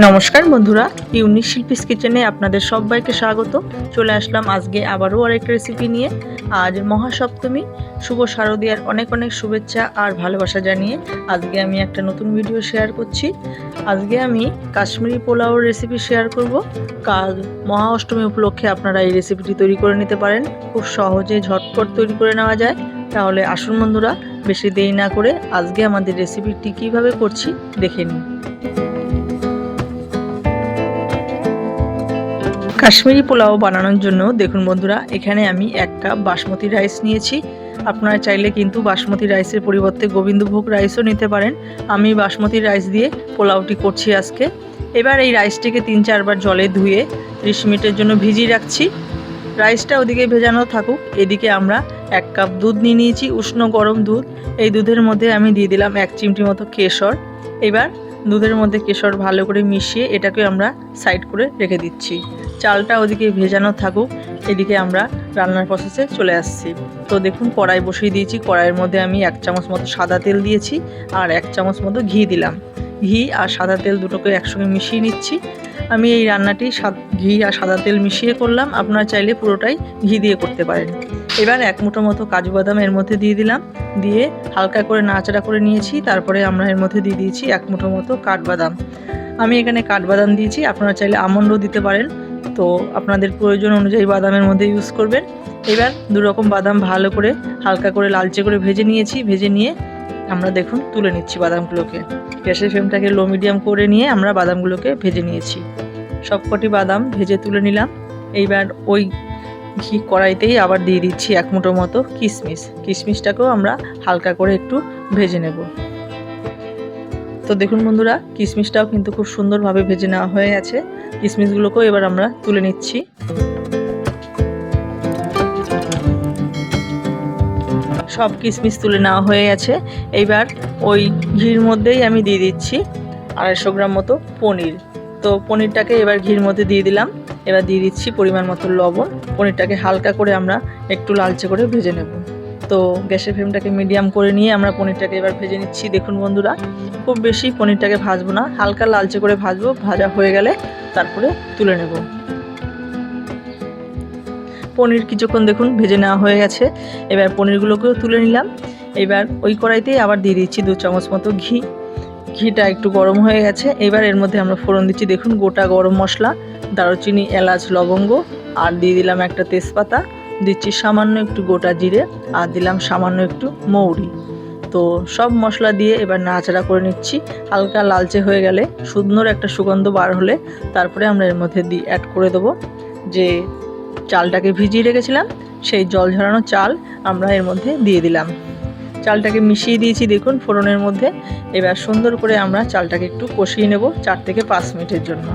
নমস্কার বন্ধুরা, ইউনিক শিল্পীস কিচেনে আপনাদের সবাইকে স্বাগত। চলে আসলাম আজকে আবারও আরেকটা রেসিপি নিয়ে। আজ মহাসপ্তমী, শুভ শারদীয়ার অনেক অনেক শুভেচ্ছা আর ভালোবাসা জানিয়ে আজকে আমি একটা নতুন ভিডিও শেয়ার করছি। আজকে আমি কাশ্মীরি পোলাওর রেসিপি শেয়ার করব। কাল মহা অষ্টমী উপলক্ষে আপনারা এই রেসিপিটি তৈরি করে নিতে পারেন। খুব সহজে ঝটপট তৈরি করে নেওয়া যায়। তাহলে আসুন বন্ধুরা, বেশি দেরি না করে আজকে আমাদের রেসিপিটি কীভাবে করছি, দেখে নিন কাশ্মীরি পোলাও বানানোর জন্য, দেখুন বন্ধুরা, এখানে আমি এক কাপ বাসমতি রাইস নিয়েছি। আপনারা চাইলে কিন্তু বাসমতি রাইসের পরিবর্তে গোবিন্দভোগ রাইসও নিতে পারেন। আমি বাসমতি রাইস দিয়ে পোলাওটি করছি আজকে। এবার এই রাইসটিকে তিন চারবার জলে ধুয়ে ত্রিশ মিনিটের জন্য ভিজিয়ে রাখছি। রাইসটা ওদিকে ভেজানো থাকুক, এদিকে আমরা এক কাপ দুধ নিয়ে নিয়েছি, উষ্ণ গরম দুধ। এই দুধের মধ্যে আমি দিয়ে দিলাম এক চিমটি মতো কেশর। এবার দুধের মধ্যে কেশর ভালো করে মিশিয়ে এটাকে আমরা সাইড করে রেখে দিচ্ছি। চালটা ওদিকে ভেজানো থাকুক, এদিকে আমরা রান্নার প্রসেসে চলে আসছি। তো দেখুন, কড়াই বসিয়ে দিয়েছি। কড়াইয়ের মধ্যে আমি এক চামচ মতো সাদা তেল দিয়েছি আর এক চামচ মতো ঘি দিলাম। ঘি আর সাদা তেল দুটোকে একসঙ্গে মিশিয়ে নিচ্ছি। আমি এই রান্নাটি ঘি আর সাদা তেল মিশিয়ে করলাম। আপনারা চাইলে পুরোটাই ঘি দিয়ে করতে পারেন। এবার এক মুঠো মতো কাজু বাদাম এর মধ্যে দিয়ে দিলাম। দিয়ে হালকা করে নাড়াচাড়া করে নিয়েছি। তারপরে আমরা এর মধ্যে দিয়ে দিয়েছি এক মুঠো মতো কাঠবাদাম। আমি এখানে কাঠবাদাম দিয়েছি। আপনারা চাইলে আমন্ডও দিতে পারেন। তো আপনাদের প্রয়োজন অনুযায়ী বাদামের মধ্যে ইউজ করবেন। এবার দু রকম বাদাম ভালো করে, হালকা করে, লালচে করে ভেজে নিয়েছি। ভেজে নিয়ে আমরা দেখুন তুলে নিচ্ছি বাদামগুলোকে। গ্যাসের ফ্লেমটাকে লো মিডিয়াম করে নিয়ে আমরা বাদামগুলোকে ভেজে নিয়েছি। সবকটি বাদাম ভেজে তুলে নিলাম। এইবার ওই ঘি কড়াইতেই আবার দিয়ে দিচ্ছি এক মুঠো মতো কিশমিশ কিশমিশটাকেও আমরা হালকা করে একটু ভেজে নেব। তো দেখুন বন্ধুরা কিশমিশটাও কিন্তু খুব সুন্দরভাবে ভেজে নেওয়া হয়ে গেছে। কিশমিশগুলোকেও এবার আমরা তুলে নিচ্ছি। সব কিশমিশ তুলে নেওয়া হয়ে গেছে। এইবার ওই ঘির মধ্যেই আমি দিয়ে দিচ্ছি আড়াইশো গ্রাম মতো পনির। তো পনিরটাকে এবার ঘির মধ্যে দিয়ে দিলাম। এবার দিয়ে দিচ্ছি পরিমাণ মতো লবণ। পনিরটাকে হালকা করে আমরা একটু লালচে করে ভেজে নেব। তো গ্যাসের ফ্লেমটাকে মিডিয়াম করে নিয়ে আমরা পনিরটাকে এবার ভেজে নিচ্ছি। দেখুন বন্ধুরা, খুব বেশি পনিরটাকে ভাজবো না। হালকা লালচে করে ভাজবো। ভাজা হয়ে গেলে তারপরে তুলে নেব। পনির কিছুক্ষণ দেখুন, ভেজে নেওয়া হয়ে গেছে। এবার পনিরগুলোকেও তুলে নিলাম। এবার ওই কড়াইতেই আবার দিয়ে দিচ্ছি দু চামচ মতো ঘি। ঘিটা একটু গরম হয়ে গেছে। এবার এর মধ্যে আমরা ফোড়ন দিচ্ছি, দেখুন, গোটা গরম মশলা, দারুচিনি, এলাচ, লবঙ্গ, আর দিয়ে দিলাম একটা তেজপাতা। দিচ্ছি সামান্য একটু গোটা জিরে, আর দিলাম সামান্য একটু মৌরি। তো সব মশলা দিয়ে এবার নাড়াচাড়া করে নিচ্ছি। হালকা লালচে হয়ে গেলে সুন্দর একটা সুগন্ধ বার হলে তারপরে আমরা এর মধ্যে দিয়ে অ্যাড করে দেবো যে চালটাকে ভিজিয়ে রেখেছিলাম, সেই জল ঝরানো চাল আমরা এর মধ্যে দিয়ে দিলাম। চালটাকে মিশিয়ে দিয়েছি দেখুন ফোড়নের মধ্যে। এবার সুন্দর করে আমরা চালটাকে একটু কষিয়ে নেব চার থেকে পাঁচ মিনিটের জন্য।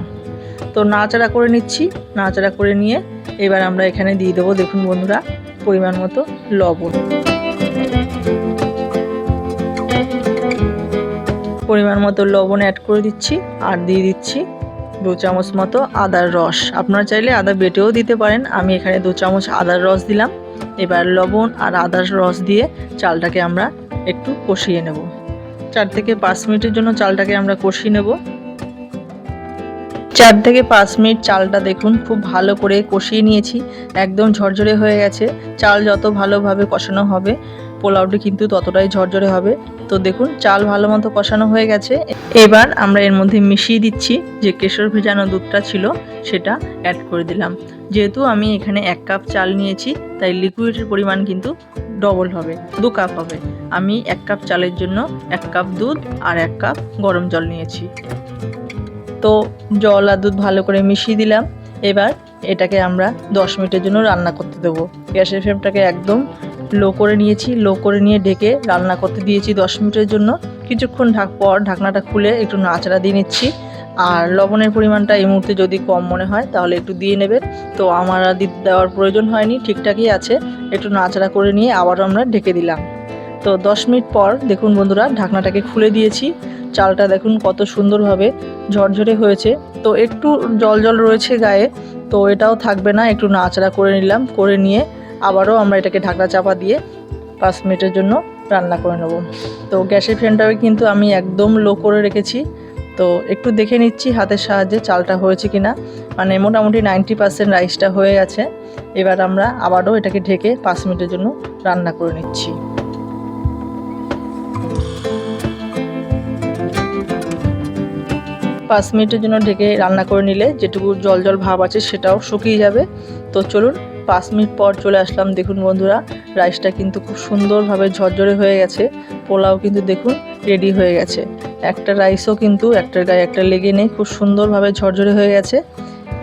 তো নাড়াচাড়া করে নিচ্ছি, নাড়াচাড়া করে নিয়ে এবার আমরা এখানে দিয়ে দেবো দেখুন বন্ধুরা, পরিমাণ মতো লবণ। পরিমাণ মতো লবণ অ্যাড করে দিচ্ছি আর দিয়ে দিচ্ছি দু চামচ মতো আদার রস। আপনারা চাইলে আদা বেটেও দিতে পারেন। আমি এখানে দু চামচ আদার রস দিলাম। এবার লবণ আর আদার রস দিয়ে চালটাকে আমরা একটু কষিয়ে নেব। চার থেকে পাঁচ মিনিটের জন্য চালটাকে আমরা কষিয়ে নেব। চার থেকে পাঁচ মিনিট চালটা দেখুন, খুব ভালো করে কষিয়ে নিয়েছি। একদম ঝরঝরে হয়ে গেছে। চাল যত ভালোভাবে কষানো হবে পোলাওটি কিন্তু ততটাই ঝরঝরে হবে। তো দেখুন, চাল ভালো মতো কষানো হয়ে গেছে। এবার আমরা এর মধ্যে মিশিয়ে দিচ্ছি যে কেশর ভেজানো দুধটা ছিল, সেটা অ্যাড করে দিলাম। যেহেতু আমি এখানে এক কাপ চাল নিয়েছি, তাই লিকুইডের পরিমাণ কিন্তু ডবল হবে, দু কাপ হবে। আমি এক কাপ চালের জন্য এক কাপ দুধ আর এক কাপ গরম জল নিয়েছি। তো জল আর দুধ ভালো করে মিশিয়ে দিলাম। এবার এটাকে আমরা দশ মিনিটের জন্য রান্না করতে দেবো। গ্যাসের ফ্লেমটাকে একদম লো করে নিয়েছি, লো করে নিয়ে ঢেকে রান্না করতে দিয়েছি দশ মিনিটের জন্য। কিছুক্ষণ ঢাক পর ঢাকনাটা খুলে একটু নাচড়া দিয়ে নিচ্ছি। আর লবণের পরিমাণটা এই মুহূর্তে যদি কম মনে হয় তাহলে একটু দিয়ে নেবেন। তো আমার আর দেওয়ার প্রয়োজন হয়নি, ঠিকঠাকই আছে। একটু নাচড়া করে নিয়ে আবারও আমরা ঢেকে দিলাম। তো দশ মিনিট পর দেখুন বন্ধুরা ঢাকনাটাকে খুলে দিয়েছি। চালটা দেখুন কত সুন্দরভাবে ঝরঝরে হয়েছে। তো একটু জল জল রয়েছে গায়ে, তো এটাও থাকবে না। একটু নাচড়া করে নিলাম, করে নিয়ে আবারও আমরা এটাকে ঢাকনা চাপা দিয়ে পাঁচ মিনিটের জন্য রান্না করে নেব। তো গ্যাসের ফ্লেমটাকে কিন্তু আমি একদম লো করে রেখেছি। তো একটু দেখে নিচ্ছি হাতের সাহায্যে চালটা হয়েছে কিনা। মানে মোটামুটি নাইনটি পার্সেন্ট রাইসটা হয়ে গেছে। এবার আমরা আবারও এটাকে ঢেকে পাঁচ মিনিটের জন্য রান্না করে নিচ্ছি। পাঁচ মিনিটের জন্য ঢেকে রান্না করে নিলে যেটুকু জল জল ভাব আছে সেটাও শুকিয়ে যাবে। তো চলুন পাঁচ মিনিট পর চলে আসলাম। দেখুন বন্ধুরা, রাইসটা কিন্তু খুব সুন্দরভাবে ঝরঝরে হয়ে গেছে। পোলাও কিন্তু দেখুন রেডি হয়ে গেছে। একটা রাইসও কিন্তু একটার গায়ে একটা লেগে নেই, খুব সুন্দরভাবে ঝরঝরে হয়ে গেছে।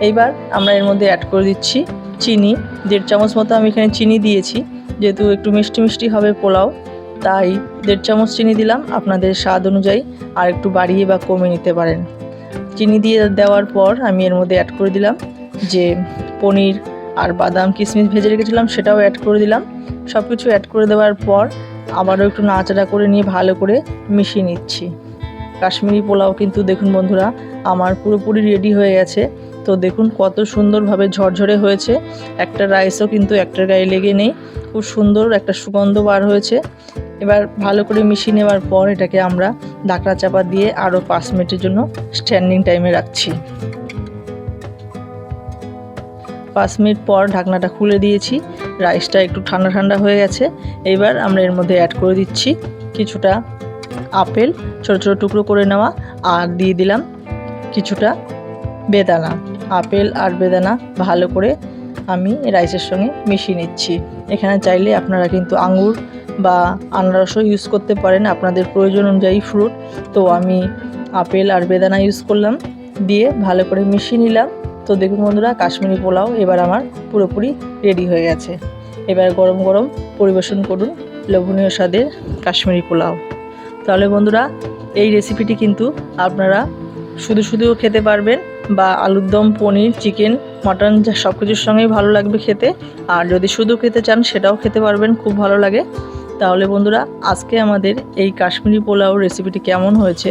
এইবার আমরা এর মধ্যে অ্যাড করে দিচ্ছি চিনি। দেড় চামচ মতো আমি এখানে চিনি দিয়েছি, যেহেতু একটু মিষ্টি মিষ্টি হবে পোলাও, তাই দেড় চামচ চিনি দিলাম। আপনাদের স্বাদ অনুযায়ী আর একটু বাড়িয়ে বা কমিয়ে নিতে পারেন। চিনি দিয়ে দেওয়ার পর আমি এর মধ্যে অ্যাড করে দিলাম যে পনির আর বাদাম কিশমিশ ভেজে রেখেছিলাম, সেটাও অ্যাড করে দিলাম। সব কিছু অ্যাড করে দেওয়ার পর আবারও একটু নাড়াচাড়া করে নিয়ে ভালো করে মিশিয়ে নিচ্ছি। কাশ্মীরি পোলাও কিন্তু দেখুন বন্ধুরা, আমার পুরোপুরি রেডি হয়ে গেছে। তো দেখুন কত সুন্দরভাবে ঝরঝরে হয়েছে। একটা রাইসও কিন্তু একটার গায়ে লেগে নেই। খুব সুন্দর একটা সুগন্ধ বার হয়েছে। এবার ভালো করে মিশিয়ে নেওয়ার পর এটাকে আমরা ঢাকনা চাপা দিয়ে আরও পাঁচ মিনিটের জন্য স্ট্যান্ডিং টাইমে রাখছি। পাঁচ মিনিট পর ঢাকনাটা খুলে দিয়েছি। রাইসটা একটু ঠান্ডা ঠান্ডা হয়ে গেছে। এবার আমরা এর মধ্যে অ্যাড করে দিচ্ছি কিছুটা আপেল, ছোটো ছোটো টুকরো করে নেওয়া, আর দিয়ে দিলাম কিছুটা বেদানা। আপেল আর বেদানা ভালো করে আমি রাইসের সঙ্গে মিশিয়ে নিচ্ছি। এখানে চাইলে আপনারা কিন্তু আঙুর বা আনারসও ইউজ করতে পারেন। আপনাদের প্রয়োজন অনুযায়ী ফ্রুট তো আমি আপেল আর বেদানা ইউজ করলাম। দিয়ে ভালো করে মিশিয়ে নিলাম। তো দেখুন বন্ধুরা, কাশ্মীরি পোলাও এবার আমার পুরোপুরি রেডি হয়ে গেছে। এবার গরম গরম পরিবেশন করুন লোভনীয় স্বাদের কাশ্মীরি পোলাও। তাহলে বন্ধুরা, এই রেসিপিটি কিন্তু আপনারা শুধু শুধুও খেতে পারবেন বা আলুর দম, পনির চিকেন মটন সব কিছুর সঙ্গেই ভালো লাগবে খেতে। আর যদি শুধু খেতে চান, সেটাও খেতে পারবেন, খুব ভালো লাগে। তাহলে বন্ধুরা, আজকে আমাদের এই কাশ্মীরি পোলাও রেসিপিটি কেমন হয়েছে,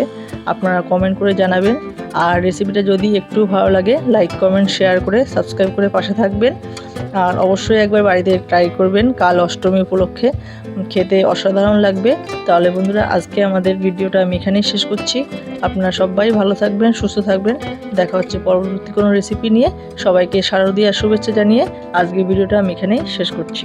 আপনারা কমেন্ট করে জানাবেন। আর রেসিপিটা যদি একটু ভালো লাগে লাইক কমেন্ট শেয়ার করে সাবস্ক্রাইব করে পাশে থাকবেন। আর অবশ্যই একবার বাড়িতে ট্রাই করবেন কাল অষ্টমী উপলক্ষে। খেতে অসাধারণ লাগবে। তাহলে বন্ধুরা, আজকে আমাদের ভিডিওটা আমি এখানেই শেষ করছি। আপনারা সবাই ভালো থাকবেন, সুস্থ থাকবেন। দেখা হচ্ছে পরবর্তী কোনো রেসিপি নিয়ে। সবাইকে শারদীয় শুভেচ্ছা জানিয়ে আজকে ভিডিওটা আমি এখানেই শেষ করছি।